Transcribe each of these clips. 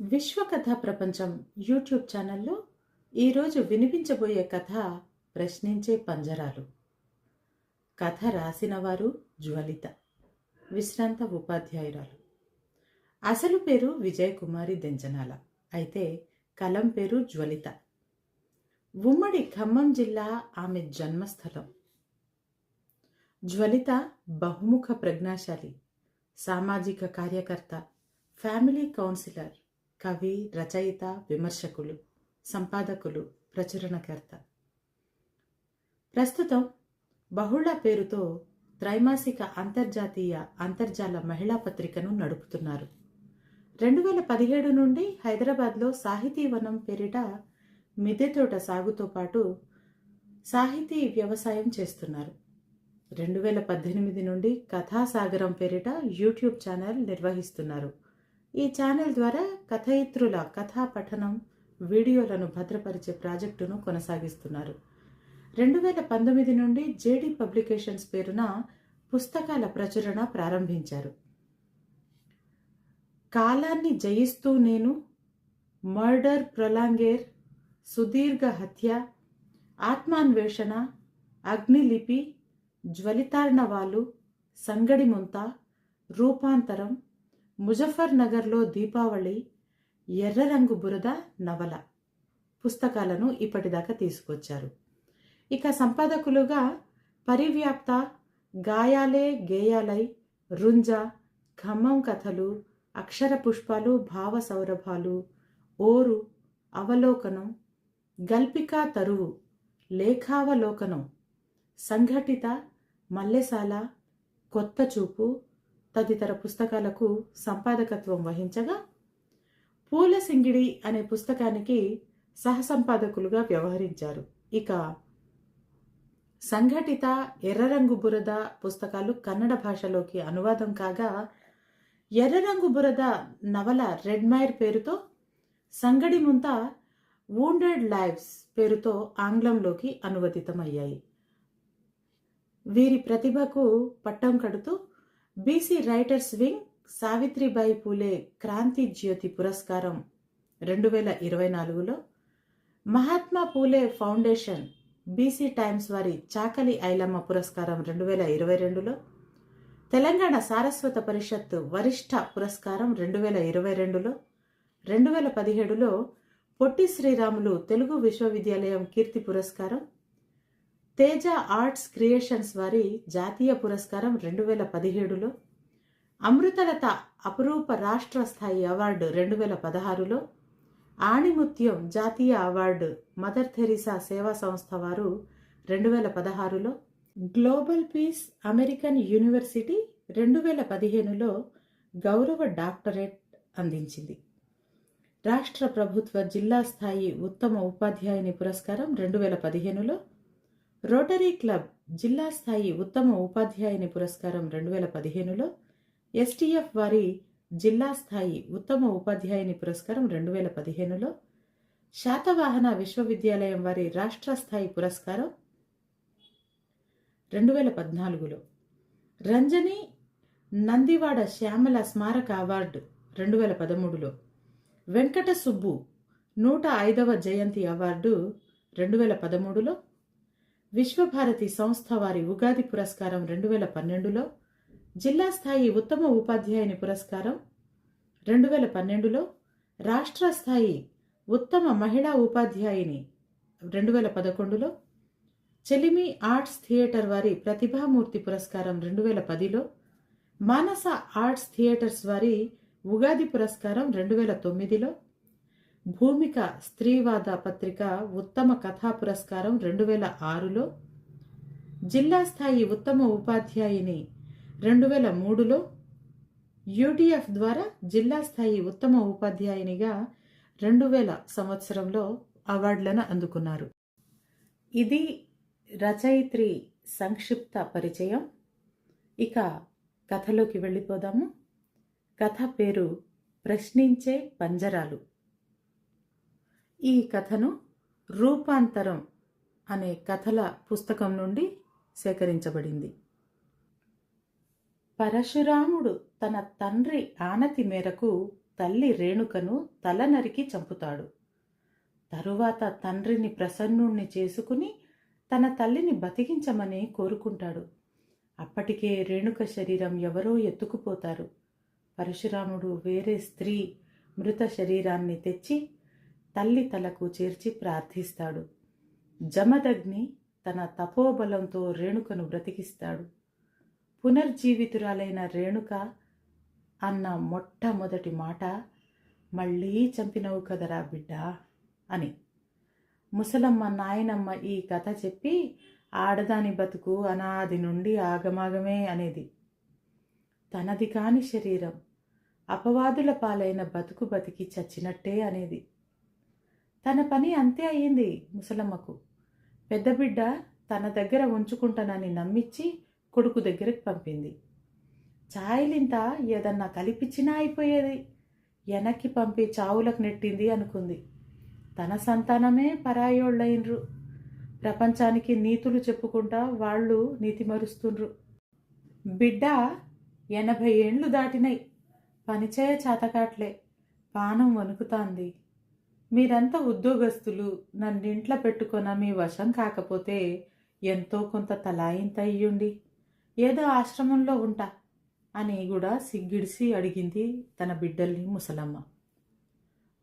విశ్వకథ ప్రపంచం యూట్యూబ్ ఛానల్లో ఈరోజు వినిపించబోయే కథ ప్రశ్నించే పంజరాలు. కథ రాసినవారు జ్వలిత విశ్రాంత ఉపాధ్యాయురాలు. అసలు పేరు విజయకుమారి దెంజనాల అయితే కలం పేరు జ్వలిత. ఉమ్మడి ఖమ్మం జిల్లా ఆమె జన్మస్థలం. జ్వలిత బహుముఖ ప్రజ్ఞాశాలి సామాజిక కార్యకర్త ఫ్యామిలీ కౌన్సిలర్ కవి రచయిత విమర్శకులు సంపాదకులు ప్రచురణకర్త. ప్రస్తుతం బహుళ పేరుతో త్రైమాసిక అంతర్జాతీయ అంతర్జాల మహిళా పత్రికను నడుపుతున్నారు. రెండు వేల పదిహేడు నుండి హైదరాబాద్లో సాహితీవనం పేరిట మిద్దెతోట సాగుతో పాటు సాహితీ వ్యవసాయం చేస్తున్నారు. రెండు వేల పద్దెనిమిది నుండి కథాసాగరం పేరిట యూట్యూబ్ ఛానల్ నిర్వహిస్తున్నారు. ఈ ఛానల్ ద్వారా కథయిత్రుల కథా పఠనం వీడియోలను భద్రపరిచే ప్రాజెక్టును కొనసాగిస్తున్నారు. రెండు వేల పంతొమ్మిది నుండి జేడీ పబ్లికేషన్స్ పేరున పుస్తకాల ప్రచురణ ప్రారంభించారు. కాలాన్ని జయిస్తూ నేను మర్డర్ ప్రొలాంగేర్ సుదీర్ఘ హత్య ఆత్మాన్వేషణ అగ్నిలిపి జ్వలితార్ణవాలు సంగడి ముంత రూపాంతరం ముజఫర్ నగర్లో దీపావళి ఎర్ర రంగు బురద నవల పుస్తకాలను ఇప్పటిదాకా తీసుకొచ్చారు. ఇక సంపాదకులుగా పరివ్యాప్త గాయాలే గేయాలై రుంజ ఖమ్మం కథలు అక్షర పుష్పాలు భావ సౌరభాలు ఓరు అవలోకనం గల్పికా తరువు లేఖావలోకనం సంఘటిత మల్లెసాల కొత్త చూపు తదితర పుస్తకాలకు సంపాదకత్వం వహించగా పూల సింగిడి అనే పుస్తకానికి సహసంపాదకులుగా వ్యవహరించారు. ఇక సంఘటిత ఎర్రరంగు బురద పుస్తకాలు కన్నడ భాషలోకి అనువాదం కాగా ఎర్రరంగు బురద నవల రెడ్మైర్ పేరుతో సంగడి ముంత వూండెడ్ లైవ్స్ పేరుతో ఆంగ్లంలోకి అనువదితమయ్యాయి. వీరి ప్రతిభకు పట్టం కడుతూ BC writers wing Savitribai Phule Kranti Jyoti పురస్కారం రెండు వేల ఇరవై నాలుగులో. Mahatma Phule foundation BC times వారి చాకలి ఐలమ్మ పురస్కారం రెండు వేల ఇరవై రెండులో. తెలంగాణ సారస్వత పరిషత్ వరిష్ఠ పురస్కారం రెండు వేల ఇరవై రెండులో. రెండు వేల పదిహేడులో పొట్టి శ్రీరాములు తెలుగు విశ్వవిద్యాలయం కీర్తి పురస్కారం తేజ ఆర్ట్స్ క్రియేషన్స్ వారి జాతీయ పురస్కారం రెండు వేల పదిహేడులో అమృతలత అపురూప రాష్ట్ర స్థాయి అవార్డు రెండు వేల పదహారులో ఆణిముత్యం జాతీయ అవార్డు మదర్ థెరిసా సేవా సంస్థ వారు రెండు వేల పదహారులో గ్లోబల్ పీస్ అమెరికన్ యూనివర్సిటీ రెండు వేల పదిహేనులో గౌరవ డాక్టరేట్ అందించింది. రాష్ట్ర ప్రభుత్వ జిల్లా స్థాయి ఉత్తమ ఉపాధ్యాయుని పురస్కారం రెండు వేల పదిహేనులో రోటరీ క్లబ్ జిల్లా స్థాయి ఉత్తమ ఉపాధ్యాయుని పురస్కారం రెండు వేల పదిహేనులో ఎస్టీఎఫ్ వారి జిల్లా స్థాయి ఉత్తమ ఉపాధ్యాయుని పురస్కారం రెండు వేల పదిహేనులో శాతవాహన విశ్వవిద్యాలయం వారి రాష్ట్ర స్థాయి పురస్కారం రెండు వేల పద్నాలుగులో రంజని నందివాడ శ్యామల స్మారక అవార్డు రెండు వేల పదమూడులో వెంకట సుబ్బు నూట ఐదవ జయంతి అవార్డు రెండు వేల పదమూడులో విశ్వభారతి సంస్థ వారి ఉగాది పురస్కారం రెండు వేల పన్నెండులో జిల్లా స్థాయి ఉత్తమ ఉపాధ్యాయుని పురస్కారం రెండు వేల పన్నెండులో రాష్ట్ర స్థాయి ఉత్తమ మహిళా ఉపాధ్యాయుని రెండు వేల పదకొండులో చెలిమి ఆర్ట్స్ థియేటర్ వారి ప్రతిభామూర్తి పురస్కారం రెండు వేల పదిలో మానస ఆర్ట్స్ థియేటర్స్ వారి ఉగాది పురస్కారం రెండు వేల తొమ్మిదిలో భూమిక స్త్రీవాద పత్రిక ఉత్తమ కథా పురస్కారం రెండు వేల ఆరులో జిల్లా స్థాయి ఉత్తమ ఉపాధ్యాయుని రెండు వేల మూడులో యూటీఎఫ్ ద్వారా జిల్లా స్థాయి ఉత్తమ ఉపాధ్యాయునిగా రెండు వేల సంవత్సరంలో అవార్డులను అందుకున్నారు. ఇది రచయిత్రి సంక్షిప్త పరిచయం. ఇక కథలోకి వెళ్ళిపోదాము. కథ పేరు ప్రశ్నించే పంజరాలు. ఈ కథను రూపాంతరం అనే కథల పుస్తకం నుండి సేకరించబడింది. పరశురాముడు తన తండ్రి ఆనతి మేరకు తల్లి రేణుకను తల నరికి చంపుతాడు. తరువాత తండ్రిని ప్రసన్నుణ్ణి చేసుకుని తన తల్లిని బతికించమని కోరుకుంటాడు. అప్పటికే రేణుక శరీరం ఎవరో ఎత్తుకుపోతారు. పరశురాముడు వేరే స్త్రీ మృత శరీరాన్ని తెచ్చి తల్లి తలకు చేర్చి ప్రార్థిస్తాడు. జమదగ్ని తన తపోబలంతో రేణుకను బ్రతికిస్తాడు. పునర్జీవితురాలైన రేణుక అన్న మొట్టమొదటి మాట మళ్ళీ చంపినవు కదరా బిడ్డ అని. ముసలమ్మ నాయనమ్మ ఈ కథ చెప్పి ఆడదాని బతుకు అనాది నుండి ఆగమాగమే అనేది. తనది కాని శరీరం అపవాదుల పాలైన బతుకు బతికి చచ్చినట్టే అనేది. తన పని అంతే అయ్యింది ముసలమ్మకు. పెద్ద బిడ్డ తన దగ్గర ఉంచుకుంటానని నమ్మించి కొడుకు దగ్గరకు పంపింది. చాయలింత ఏదన్నా కలిపిచ్చినా అయిపోయేది. వెనక్కి పంపి చావులకు నెట్టింది అనుకుంది. తన సంతానమే పరాయోళ్ళయినరు. ప్రపంచానికి నీతులు చెప్పుకుంటా వాళ్ళు నీతి మరుస్తుండ్రు. బిడ్డ ఎనభై ఏండ్లు దాటినాయి పనిచేయ చేతకాట్లే. పానం వణుకుతాంది. మీరంతా ఉద్యోగస్తులు నన్నింట్లో పెట్టుకొన మీ వశం కాకపోతే ఎంతో కొంత తలాయింత అయ్యుండి. ఏదో ఆశ్రమంలో ఉంటా అని కూడా సిగ్గిడిసి అడిగింది తన బిడ్డల్ని ముసలమ్మ.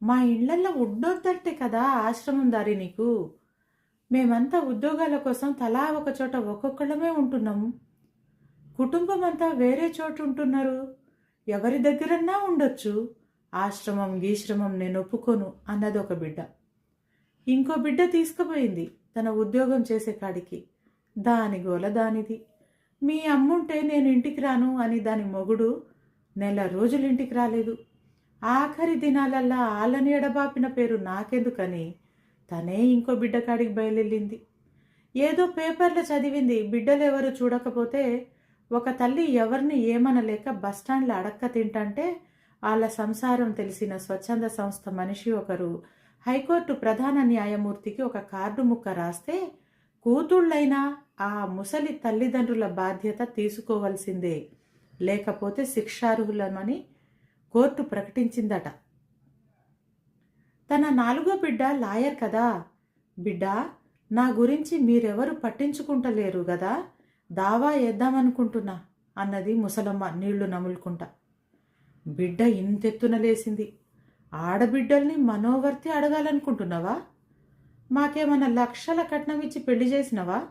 మా ఇళ్ళల్లో ఉండొద్దంటే కదా ఆశ్రమం దారి నీకు. మేమంతా ఉద్యోగాల కోసం తలా ఒక చోట ఒక్కొక్కళ్ళమే ఉంటున్నాము కుటుంబం అంతా వేరే చోట ఉంటున్నారు ఎవరి దగ్గరన్నా ఉండొచ్చు. ఆశ్రమం గీశ్రమం నేను ఒప్పుకోను అన్నది ఒక బిడ్డ. ఇంకో బిడ్డ తీసుకుపోయింది తన ఉద్యోగం చేసే కాడికి. దాని గోల దానిది. మీ అమ్ముంటే నేను ఇంటికి రాను అని దాని మొగుడు నెల రోజులు ఇంటికి రాలేదు. ఆఖరి దినాలల్లా ఆలని ఎడబాపిన పేరు నాకెందుకని తనే ఇంకో బిడ్డ కాడికి బయలుదేరింది. ఏదో పేపర్లో చదివింది బిడ్డలు ఎవరు చూడకపోతే ఒక తల్లి ఎవరిని ఏమనలేక బస్టాండ్లో అడక్క తింటంటే వాళ్ళ సంసారం తెలిసిన స్వచ్ఛంద సంస్థ మనిషి ఒకరు. హైకోర్టు ప్రధాన న్యాయమూర్తికి ఒక కార్డు ముక్క రాస్తే కూతుళ్ళైనా ఆ ముసలి తల్లిదండ్రుల బాధ్యత తీసుకోవలసిందే. లేకపోతే శిక్షార్హులమని కోర్టు ప్రకటించిందట. తన నాలుగో బిడ్డ లాయర్ కదా. బిడ్డ నా గురించి మీరెవరు పట్టించుకుంటలేరు కదా దావా వేద్దామనుకుంటున్నా అన్నది ముసలమ్మ నీళ్ళు నములుకుంటా. బిడ్డ ఇంతెత్తున లేసింది ఆడబిడ్డల్ని మనోవర్తి అడగాలనుకుంటున్నావా? మాకేమన్నా లక్షల కట్నం ఇచ్చి పెళ్ళి చేసినవా?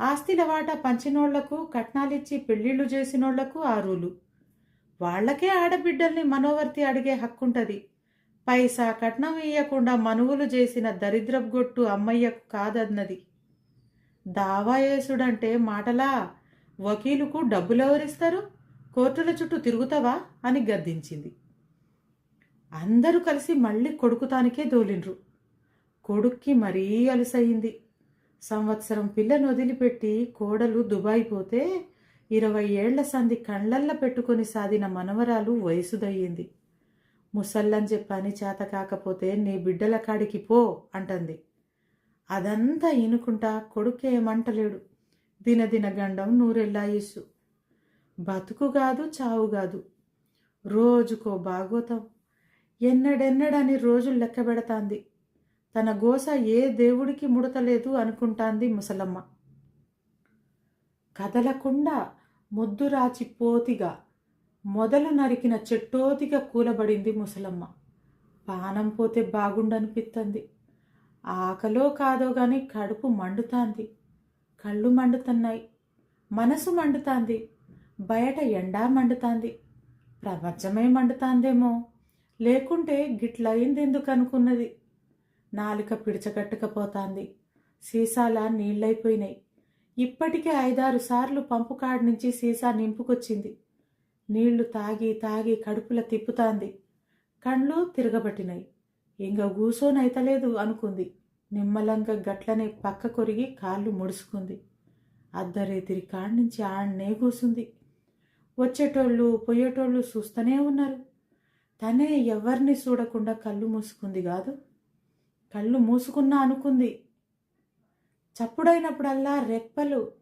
ఆస్తిల వాట పంచినోళ్ళకు కట్నాలిచ్చి పెళ్ళిళ్ళు చేసినోళ్ళకు ఆరులు. వాళ్ళకే ఆడబిడ్డల్ని మనోవర్తి అడిగే హక్కుంటది. పైసా కట్నం ఇయ్యకుండా మనువులు చేసిన దరిద్రపు అమ్మయ్యకు కాదన్నది. దావాయేసుడంటే మాటలా వకీలుకు డబ్బులెవరిస్తారు? కోర్టుల చుట్టూ తిరుగుతావా? అని గద్దించింది. అందరూ కలిసి మళ్ళీ కొడుకుతానికే దోలిండ్రు. కొడుక్కి మరీ అలసయింది. సంవత్సరం పిల్లను వదిలిపెట్టి కోడలు దుబాయ్ పోతే ఇరవై ఏళ్ళ సంధి కళ్ళల్ల పెట్టుకొని సాదిన మనవరాలు వయసుదయ్యింది. ముసల్లని చెప్పని చేత కాకపోతే నీ బిడ్డల కాడికి పో అంటుంది. అదంతా ఇనుకుంటా కొడుకేమంటలేడు దినదిన గండం నూరెల్లాయిస్సు బతుకు కాదు చావు కాదు రోజుకో బాగోతం ఎన్నడెన్నడని రోజులు లెక్క పెడతాంది. తన గోస ఏ దేవుడికి ముడతలేదు అనుకుంటాంది ముసలమ్మ. కదలకుండా ముద్దురాచి పోతిగా మొదలు నరికిన చెట్టోతిగా కూలబడింది ముసలమ్మ. పానం పోతే బాగుండనిపిస్తుంది ఆకలో కాదో గాని కడుపు మండుతాంది. కళ్ళు మండుతున్నాయి. మనసు మండుతాంది. బయట ఎండా మండుతాంది. ప్రపంచమే మండుతాందేమో. లేకుంటే గిట్లయింది ఎందుకు అనుకున్నది నాలుక పిడిచగట్టుకపోతాంది. సీసాల నీళ్ళైపోయినాయి ఇప్పటికే ఐదారు సార్లు పంపు కాడి నుంచి సీసా నింపుకొచ్చింది. నీళ్ళు తాగి తాగి కడుపుల తిప్పుతాంది. కండ్లు తిరగబట్టినాయి. ఇంక కూసోనైతలేదు అనుకుంది. నిమ్మలంగా గట్లనే పక్క కొరిగి కాళ్ళు ముడుచుకుంది. అద్దరేతిరి కాడి నుంచి ఆడనే కూసుంది వచ్చేటోళ్ళు పోయేటోళ్ళు చూస్తూనే ఉన్నారు. తనే ఎవరిని చూడకుండా కళ్ళు మూసుకుంది కాదు. కళ్ళు మూసుకున్నా అనుకుంది. చప్పుడైనప్పుడల్లా రెప్పలు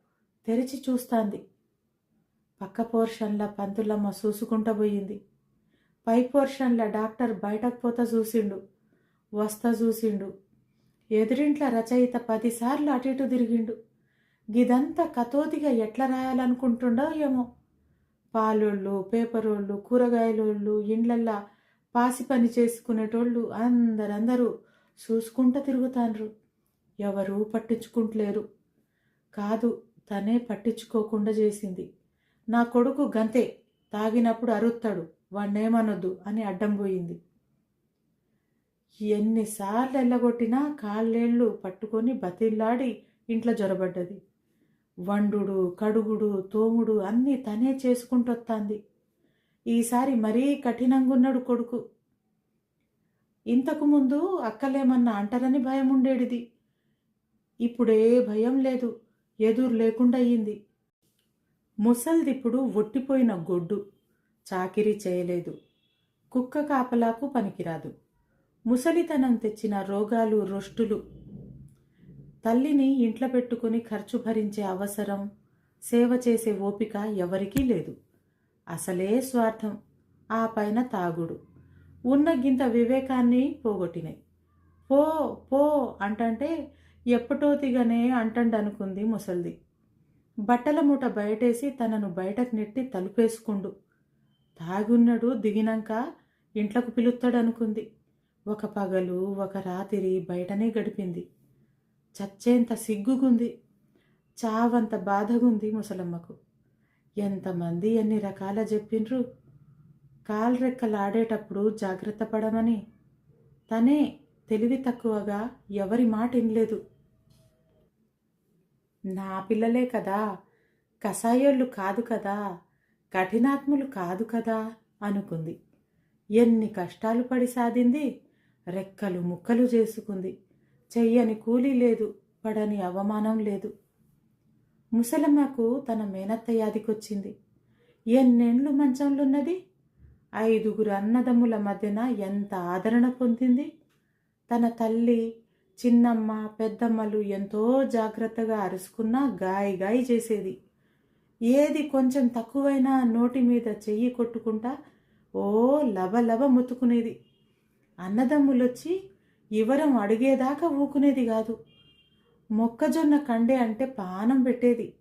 తెరిచి చూస్తాంది. పక్క పోర్షన్ల పంతులమ్మ చూసుకుంటా పోయింది. పై పోర్షన్ల డాక్టర్ బయటకు పోతా చూసిండు. వస్తా చూసిండు. ఎదురింట్ల రచయిత పదిసార్లు అటు ఇటు తిరిగిండు. గిదంతా కతోదిగా ఎట్లా రాయాలనుకుంటుండో ఏమో. పాలోళ్ళు పేపరోళ్ళు కూరగాయలోళ్ళు ఇండ్లల్లా పాసి పని చేసుకునేటోళ్ళు అందరందరూ చూసుకుంటూ తిరుగుతాండ్రు ఎవరూ పట్టించుకుంటలేరు. కాదు తనే పట్టించుకోకుండా చేసింది. నా కొడుకు గంతే తాగినప్పుడు అరుత్తాడు వాణ్ణేమనొద్దు అని అడ్డం పోయింది. ఎన్నిసార్లు ఎల్లగొట్టినా కాళ్ళేళ్ళు పట్టుకొని బతిల్లాడి ఇంట్లో జొరబడ్డది. వండుడు కడుగుడు తోముడు అన్నీ తనే చేసుకుంటొత్తాంది. ఈసారి మరీ కఠినంగున్నాడు కొడుకు. ఇంతకుముందు అక్కలేమన్నా అంటారని భయం ఉండేడిది ఇప్పుడే భయం లేదు ఎదురు లేకుండా అయ్యింది. ముసల్దిప్పుడు ఒట్టిపోయిన గొడ్డు చాకిరీ చేయలేదు. కుక్క కాపలాకు పనికిరాదు. ముసలితనం తెచ్చిన రోగాలు రొష్టులు తల్లిని ఇంట్లో పెట్టుకుని ఖర్చు భరించే అవసరం సేవ చేసే ఓపిక ఎవరికీ లేదు. అసలే స్వార్థం. ఆ పైన తాగుడు. ఉన్న గింత వివేకాన్ని పోగొట్టినాయి పో పో అంటంటే ఎప్పటోతిగానే అంటండి అనుకుంది ముసల్ది. బట్టల మూట బయటేసి తనను బయటకు నెట్టి తలుపేసుకుండు. తాగున్నడు దిగినాక ఇంట్లోకి పిలుస్తాడనుకుంది ఒక పగలు ఒక రాత్రి బయటనే గడిపింది. చచ్చేంత సిగ్గుగుంది చావంత బాధగుంది ముసలమ్మకు. ఎంతమంది ఎన్ని రకాల చెప్పిండ్రు కాల్రెక్కలాడేటప్పుడు జాగ్రత్త పడమని. తనే తెలివి తక్కువగా ఎవరి మాట వినలేదు నా పిల్లలే కదా కషాయోళ్ళు కాదు కదా కఠినాత్ములు కాదు కదా అనుకుంది. ఎన్ని కష్టాలు పడి సాధింది రెక్కలు ముక్కలు చేసుకుంది. చెయ్యని కూలీ లేదు పడని అవమానం లేదు. ముసలమ్మకు తన మేనత్త యాదికొచ్చింది. ఎన్నెండ్లు మంచంలున్నది? ఐదుగురు అన్నదమ్ముల మధ్యన ఎంత ఆదరణ పొందింది? తన తల్లి చిన్నమ్మ పెద్దమ్మలు ఎంతో జాగ్రత్తగా అరుసుకున్నా గాయి గాయి చేసేది. ఏది కొంచెం తక్కువైనా నోటి మీద చెయ్యి కొట్టుకుంటా ఓ లబలబ లబ ముత్తుకునేది. అన్నదమ్ములొచ్చి ఇవరం అడిగేదాకా ఊకునేది కాదు. మొక్కజొన్న కండే అంటే పానం పెట్టేది.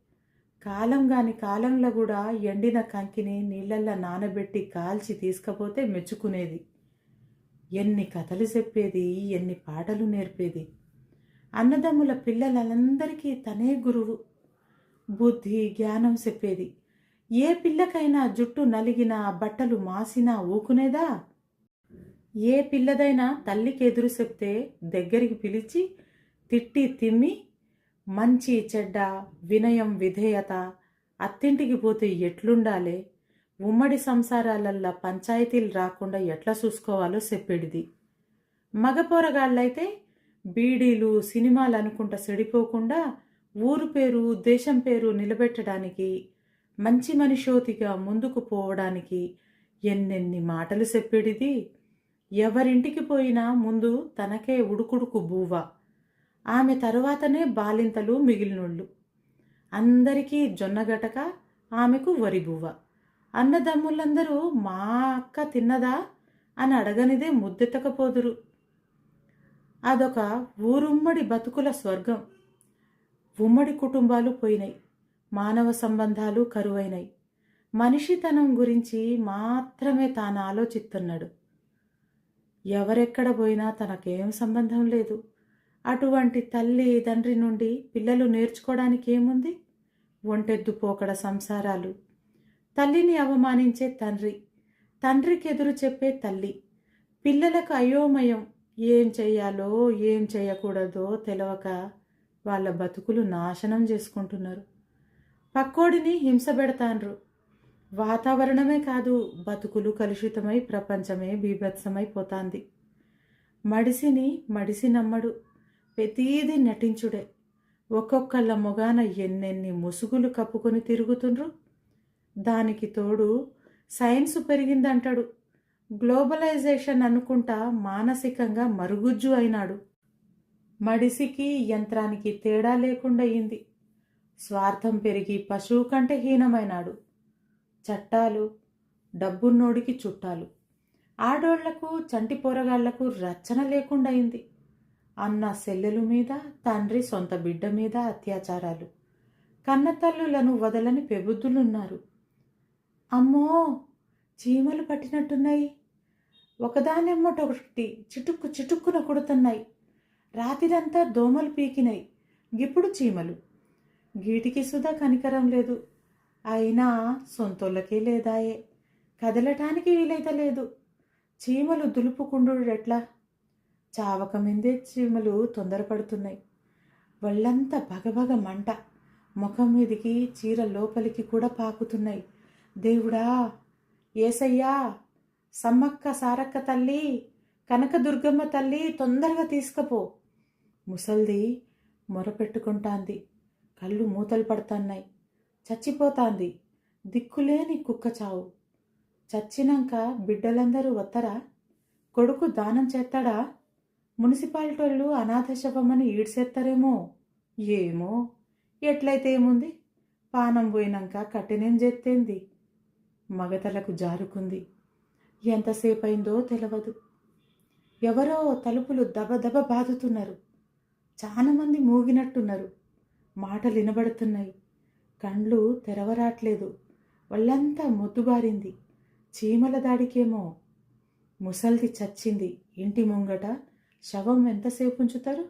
కాలం గాని కాలంలో కూడా ఎండిన కంకిని నీళ్ళల్లో నానబెట్టి కాల్చి తీసుకపోతే మెచ్చుకునేది. ఎన్ని కథలు చెప్పేది ఎన్ని పాటలు నేర్పేది. అన్నదమ్ముల పిల్లలందరికీ తనే గురువు. బుద్ధి జ్ఞానం చెప్పేది. ఏ పిల్లకైనా జుట్టు నలిగినా బట్టలు మాసినా ఊకునేదా? ఏ పిల్లదైనా తల్లికి ఎదురు చెప్తే దగ్గరికి పిలిచి తిట్టి తిమ్మి మంచి చెడ్డ వినయం విధేయత అత్తింటికి పోతే ఎట్లుండాలి? ఉమ్మడి సంసారాలల్లో పంచాయతీలు రాకుండా ఎట్లా చూసుకోవాలో చెప్పేడిది. మగపోరగాళ్ళైతే బీడీలు సినిమాలు అనుకుంటా చెడిపోకుండా ఊరు పేరు దేశం పేరు నిలబెట్టడానికి మంచి మనిషోతిగా ముందుకు పోవడానికి ఎన్నెన్ని మాటలు చెప్పేడిది. ఎవరింటికి పోయినా ముందు తనకే ఉడుకుడుకు బూవ. ఆమె తరువాతనే బాలింతలు మిగిలినోళ్ళు. అందరికీ జొన్నగటక ఆమెకు వరిబువ్వ అన్నదమ్ములందరూ మా అక్క తిన్నదా? అని అడగనిదే ముద్దెత్తకపోదురు. అదొక ఊరుమ్మడి బతుకుల స్వర్గం. ఉమ్మడి కుటుంబాలు పోయినాయి మానవ సంబంధాలు కరువైనాయి మనిషితనం గురించి మాత్రమే తాను ఆలోచిస్తున్నాడు. ఎవరెక్కడ పోయినా తనకేం సంబంధం లేదు. అటువంటి తల్లి తండ్రి నుండి పిల్లలు నేర్చుకోవడానికి ఏముంది? ఒంటెద్దు పోకడ సంసారాలు. తల్లిని అవమానించే తండ్రి. తండ్రికి ఎదురు చెప్పే తల్లి. పిల్లలకు అయోమయం. ఏం చేయాలో ఏం చేయకూడదో తెలవక వాళ్ళ బతుకులు నాశనం చేసుకుంటున్నారు. పక్కోడిని హింస పెడతాన్రు వాతావరణమే కాదు బతుకులు కలుషితమై ప్రపంచమే బీభత్సమైపోతాంది మడిసిని మడిసి నమ్మడు ప్రతీది నటించుడే. ఒక్కొక్కళ్ళ మొగాన ఎన్నెన్ని ముసుగులు కప్పుకొని తిరుగుతుండ్రు? దానికి తోడు సైన్స్ పెరిగిందంటాడు. గ్లోబలైజేషన్ అనుకుంటా మానసికంగా మరుగుజ్జు అయినాడు. మడిసికి యంత్రానికి తేడా లేకుండా అయింది స్వార్థం పెరిగి పశువు కంటే హీనమైనాడు. చట్టాలు డబ్బున్నోడికి చుట్టాలు. ఆడోళ్ళకు చంటి పోరగాళ్ళకు రచ్చన లేకుండా అయింది అన్న సెల్లెలు మీద తండ్రి సొంత బిడ్డ మీద అత్యాచారాలు. కన్నతల్లులను వదలని పెబుద్ధులున్నారు. అమ్మో! చీమలు పట్టినట్టున్నాయి. ఒకదానెమ్మటొకటి చిటుక్కు చిటుక్కున కొడుతున్నాయి. రాతిదంతా దోమలు పీకినాయి. గిప్పుడు చీమలు. గీటికి సుధా కనికరం లేదు. అయినా సొంతోళ్ళకే లేదాయే. కదలటానికి వీలైతే లేదు. చీమలు దులుపుకుండుడెట్లా? చావక మిందే చీమలు తొందరపడుతున్నాయి. వాళ్ళంతా భగభగ మంట. ముఖం మీదికి చీర లోపలికి కూడా పాకుతున్నాయి. దేవుడా! ఏసయ్యా! సమ్మక్క సారక్క తల్లి! కనకదుర్గమ్మ తల్లి తొందరగా తీసుకపో! ముసల్ది మొరపెట్టుకుంటాంది. కళ్ళు మూతలు పడుతున్నాయి. చచ్చిపోతాంది. దిక్కులేని కుక్క చావు. చచ్చినాక బిడ్డలందరూ వత్తరా? కొడుకు దానం చేస్తాడా మున్సిపాలిటోళ్ళు అనాథ శవమని ఈడ్సేస్తారేమో ఏమో? ఎట్లయితే ఏముంది? పానం పోయినాక కఠినం చేత్తేంది? మగతలకు జారుకుంది. ఎంతసేపు అయిందో తెలియదు ఎవరో తలుపులు దబదబ బాదుతున్నారు. చాలా మంది మూగినట్టున్నారు. మాటలు వినబడుతున్నాయి కండ్లు తెరవరాట్లేదు. వాళ్ళంతా మొద్దుబారింది. చీమల దాడికేమో ముసల్ది చచ్చింది. ఇంటి ముంగట శవం ఎంతసేపు ఉంచుతారు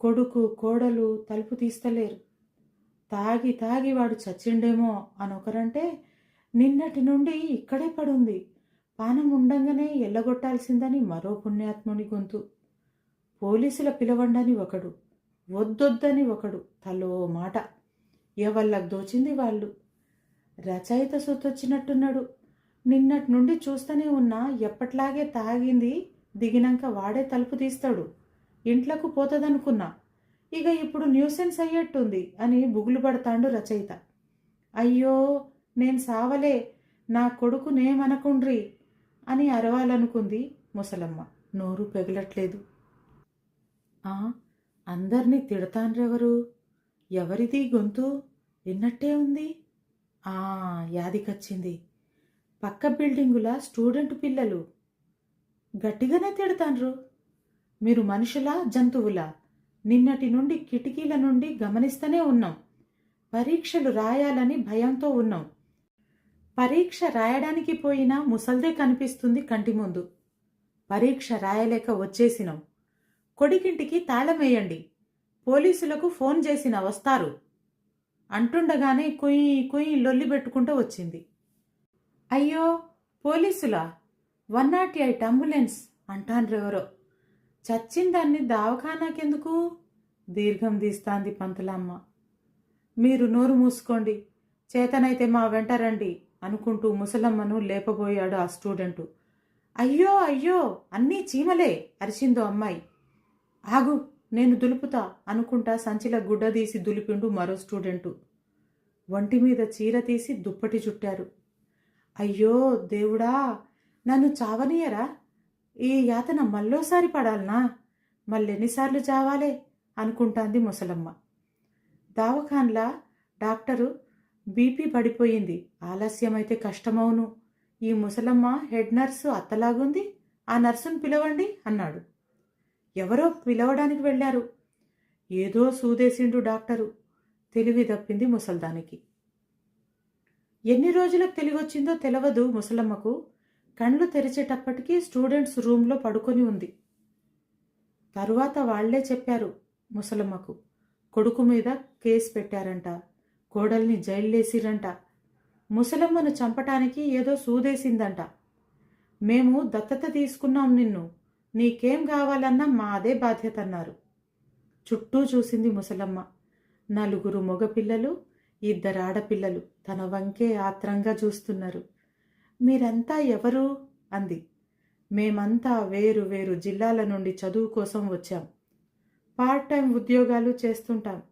కొడుకు కోడలు తలుపు తీస్తలేరు. తాగి తాగి వాడు చచ్చిండేమో అని ఒకరంటే నిన్నటి నుండి ఇక్కడే పడుంది. పానం ఉండంగానే ఎల్లగొట్టాల్సిందని మరో పుణ్యాత్ముని గొంతు. పోలీసుల పిలవండని ఒకడు వద్దొద్దని ఒకడు తలో మాట. ఎవళ్ళకు దోచింది వాళ్ళు? రచయిత సొత్తొచ్చినట్టున్నాడు. నిన్నటి నుండి చూస్తూనే ఉన్నా ఎప్పట్లాగే తాగింది దిగినాక వాడే తలుపు తీస్తాడు. ఇంట్లోకి పోతుందనుకున్నా. ఇక ఇప్పుడు న్యూసెన్స్ అయ్యేట్టుంది అని బుగులు పడతాండు రచయిత. అయ్యో నేను సావలే నా కొడుకునేమనకుండ్రి అని అరవాలనుకుంది ముసలమ్మ. నోరు పెగలట్లేదు. అందరినీ తిడతాన్రెవరు? ఎవరిది గొంతు విన్నట్టే ఉంది? ఆ యాదికొచ్చింది. పక్క బిల్డింగుల స్టూడెంట్ పిల్లలు. గట్టిగానే తిడతాన్రు. మీరు మనుషులా జంతువులా నిన్నటి నుండి కిటికీల నుండి గమనిస్తూనే ఉన్నాం. పరీక్షలు రాయాలని భయంతో ఉన్నాం. పరీక్ష రాయడానికి పోయినా ముసల్దే కనిపిస్తుంది కంటి ముందు. పరీక్ష రాయలేక వచ్చేసినాం. కొడికింటికి తాళమేయండి. పోలీసులకు ఫోన్ చేసిన వస్తారు. అంటుండగానే కుయ్యి కుయ్యి లొల్లి పెట్టుకుంటూ వచ్చింది. అయ్యో పోలీసులా? వన్ నాట్ ఎయిట్ అంబులెన్స్ అంటాన్రెవరో చచ్చిందాన్ని దావఖానాకెందుకు? దీర్ఘం తీస్తాంది పంతులమ్మ. మీరు నోరు మూసుకోండి. చేతనైతే మా వెంట రండి అనుకుంటూ ముసలమ్మను లేపబోయాడు ఆ స్టూడెంటు. అయ్యో అయ్యో అన్నీ చీమలే అరిచిందో అమ్మాయి. ఆగు నేను దులుపుతా అనుకుంటా సంచిల గుడ్డ తీసి దులిపిండు మరో స్టూడెంటు. ఒంటి మీద చీర తీసి దుప్పటి చుట్టారు. అయ్యో దేవుడా నన్ను చావనీయరా? ఈ యాతన మళ్ళోసారి పడాలనా? మళ్ళెన్నిసార్లు చావాలే? అనుకుంటాంది ముసలమ్మ. దావఖాన్లా డాక్టరు బీపీ పడిపోయింది. ఆలస్యమైతే కష్టమవును ఈ ముసలమ్మ హెడ్ నర్సు అత్తలాగుంది. ఆ నర్సును పిలవండి అన్నాడు. ఎవరో పిలవడానికి వెళ్ళారు. ఏదో సూదేసిండు డాక్టరు. తెలివి తప్పింది ముసల్దానికి. ఎన్ని రోజులకు తెలివొచ్చిందో తెలవదు ముసలమ్మకు. కళ్ళు తెరిచేటప్పటికీ స్టూడెంట్స్ రూమ్లో పడుకొని ఉంది. తరువాత వాళ్ళే చెప్పారు ముసలమ్మకు. కొడుకు మీద కేసు పెట్టారంట. కోడల్ని జైల్లేసిరంట. ముసలమ్మను చంపటానికి ఏదో సూదేసిందంట. మేము దత్తత తీసుకున్నాం నిన్ను. నీకేం కావాలన్నా మాదే బాధ్యత అన్నారు చుట్టూ చూసింది ముసలమ్మ. నలుగురు మగపిల్లలు ఇద్దరు ఆడపిల్లలు తన వంకే ఆత్రంగా చూస్తున్నారు. మీరంతా ఎవరు? అంది. మేమంతా వేరు వేరు జిల్లాల నుండి చదువు కోసం వచ్చాం. పార్ట్ టైం ఉద్యోగాలు చేస్తుంటాం.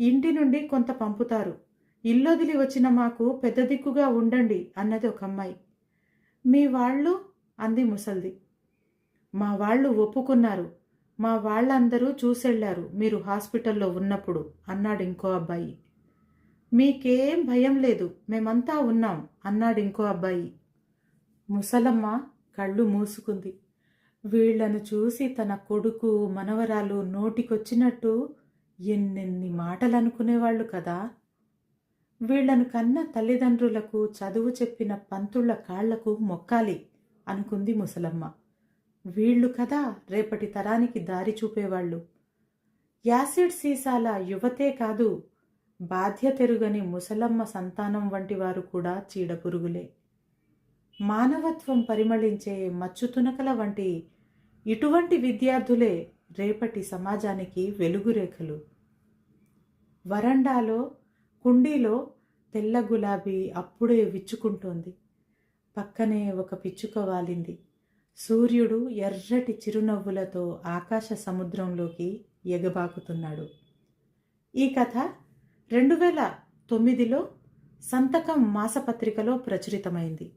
ఇంటి నుండి కొంత పంపుతారు. ఇల్లొదిలి వచ్చిన మాకు పెద్ద దిక్కుగా ఉండండి అన్నది ఒక అమ్మాయి. మీ వాళ్ళు? అంది ముసల్ది. మా వాళ్ళు ఒప్పుకున్నారు. మా వాళ్ళందరూ చూసెళ్ళారు మీరు హాస్పిటల్లో ఉన్నప్పుడు అన్నాడు ఇంకో అబ్బాయి. మీకేం భయం లేదు మేమంతా ఉన్నాం అన్నాడు ఇంకో అబ్బాయి. ముసలమ్మ కళ్ళు మూసుకుంది. వీళ్ళను చూసి తన కొడుకు మనవరాలు నోటికొచ్చినట్టు ఎన్నెన్ని మాటలు అనుకునేవాళ్ళు కదా. వీళ్ళను కన్న తల్లిదండ్రులకు చదువు చెప్పిన పంతుళ్ళ కాళ్ళకు మొక్కాలి అనుకుంది ముసలమ్మ. వీళ్ళు కదా రేపటి తరానికి దారి చూపేవాళ్ళు. యాసిడ్ సీసాల యువతే కాదు బాధ్యతెరుగని ముసలమ్మ సంతానం వంటి వారు కూడా చీడపురుగులే. మానవత్వం పరిమళించే మచ్చుతునకల వంటి ఇటువంటి విద్యార్థులే రేపటి సమాజానికి వెలుగురేఖలు. వరండాలో కుండీలో తెల్ల గులాబీ అప్పుడే విచ్చుకుంటోంది. పక్కనే ఒక పిచ్చుక వాలింది. సూర్యుడు ఎర్రటి చిరునవ్వులతో ఆకాశ సముద్రంలోకి ఎగబాకుతున్నాడు. ఈ కథ రెండు వేల తొమ్మిదిలో సంతకం మాసపత్రికలో ప్రచురితమైంది.